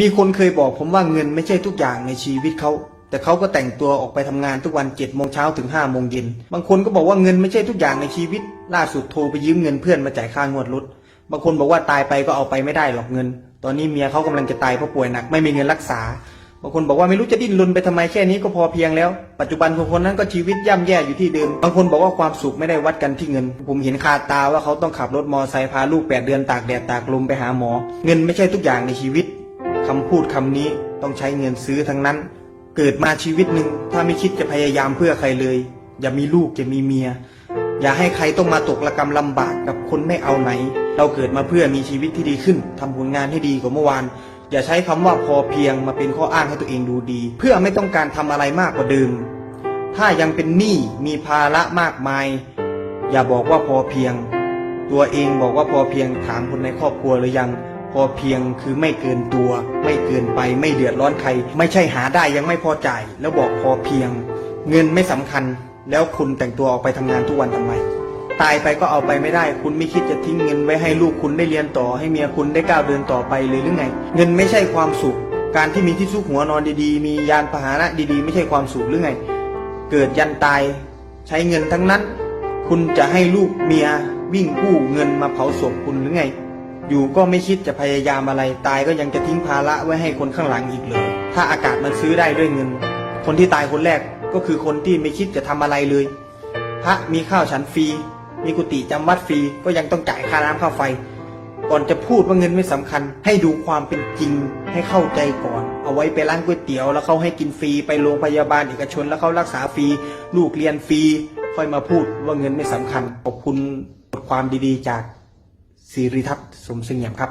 มีคนเคยบอกผมว่าเงินไม่ใช่ทุกอย่างในชีวิตเขา แต่เขาก็แต่งตัวออกไปทำงานทุกวันเจ็ดโมงเช้าถึงห้าโมงเย็น บางคนก็บอกว่าเงินไม่ใช่ทุกอย่างในชีวิต ล่าสุดโทรไปยืมเงินเพื่อนมาจ่ายค่างวดรถ บางคนบอกว่าตายไปก็เอาไปไม่ได้หรอกเงิน ตอนนี้เมียเขากำลังจะตายเพราะป่วยหนักไม่มีเงินรักษา บางคนบอกว่าไม่รู้จะดิ้นรนไปทำไมแค่นี้ก็พอเพียงแล้ว ปัจจุบันของคนนั้นก็ชีวิตย่ำแย่อยู่ที่เดิม บางคนบอกว่าความสุขไม่ได้วัดกันที่เงิน ผมเห็นคาตาว่าเขาต้องขับรถมอไซค์พาลูกแปดเดือนตากแดดตากลมไปหาหมอ เงินไม่ใช่ทุกอย่างในชีวิต คำพูดคำนี้ต้องใช้เงินซื้อทั้งนั้น เกิดมาชีวิตหนึ่งถ้าไม่คิดจะพยายามเพื่อใครเลย อย่ามีลูกอย่ามีเมีย อย่าให้ใครต้องมาตกระกรรมลำบากกับคนไม่เอาไหน เราเกิดมาเพื่อมีชีวิตที่ดีขึ้นทำผลงานให้ดีกว่าเมื่อวาน อย่าใช้คำว่าพอเพียงมาเป็นข้ออ้างให้ตัวเองดูดี เพื่อไม่ต้องการทำอะไรมากกว่าเดิม ถ้ายังเป็นหนี้มีภาระมากมาย อย่าบอกว่าพอเพียง ตัวเองบอกว่าพอเพียงถามคนในครอบครัวหรือยัง พอเพียงคือไม่เกินตัว ไม่เกินไปไม่เดือดร้อนใคร ไม่ใช่หาได้ยังไม่พอจ่ายแล้วบอกพอเพียง เงินไม่สำคัญ แล้วคุณแต่งตัวออกไปทำงานทุกวันทำไม ตายไปก็เอาไปไม่ได้ คุณไม่คิดจะทิ้งเงินไว้ให้ลูกคุณได้เรียนต่อ ให้เมียคุณได้ก้าวเดินต่อไปเลยหรือไง เงินไม่ใช่ความสุข การที่มีที่ซุกหัวนอนดีๆ มียานพาหนะดีๆ ไม่ใช่ความสุขหรือไง เกิดยันตายใช้เงินทั้งนั้น คุณจะให้ลูกเมียวิ่งกู้เงินมาเผาศพคุณหรือไง อยู่ก็ไม่คิดจะพยายามอะไร ตายก็ยังจะทิ้งภาระไว้ให้คนข้างหลังอีกเลย ถ้าอากาศมันซื้อได้ด้วยเงิน คนที่ตายคนแรกก็คือคนที่ไม่คิดจะทำอะไรเลย พระมีข้าวฉันฟรี มีกุฏิจำวัดฟรี ก็ยังต้องจ่ายค่าน้ำค่าไฟ ก่อนจะพูดว่าเงินไม่สำคัญ ให้ดูความเป็นจริง ให้เข้าใจก่อน เอาไว้ไปร้านก๋วยเตี๋ยว แล้วเขาให้กินฟรี ไปโรงพยาบาลเอกชน แล้วเขารักษาฟรี ลูกเรียนฟรี ค่อยมาพูดว่าเงินไม่สำคัญ ขอบคุณบทความดีๆ จาก สิริทัศน์สมเสงี่ยมครับ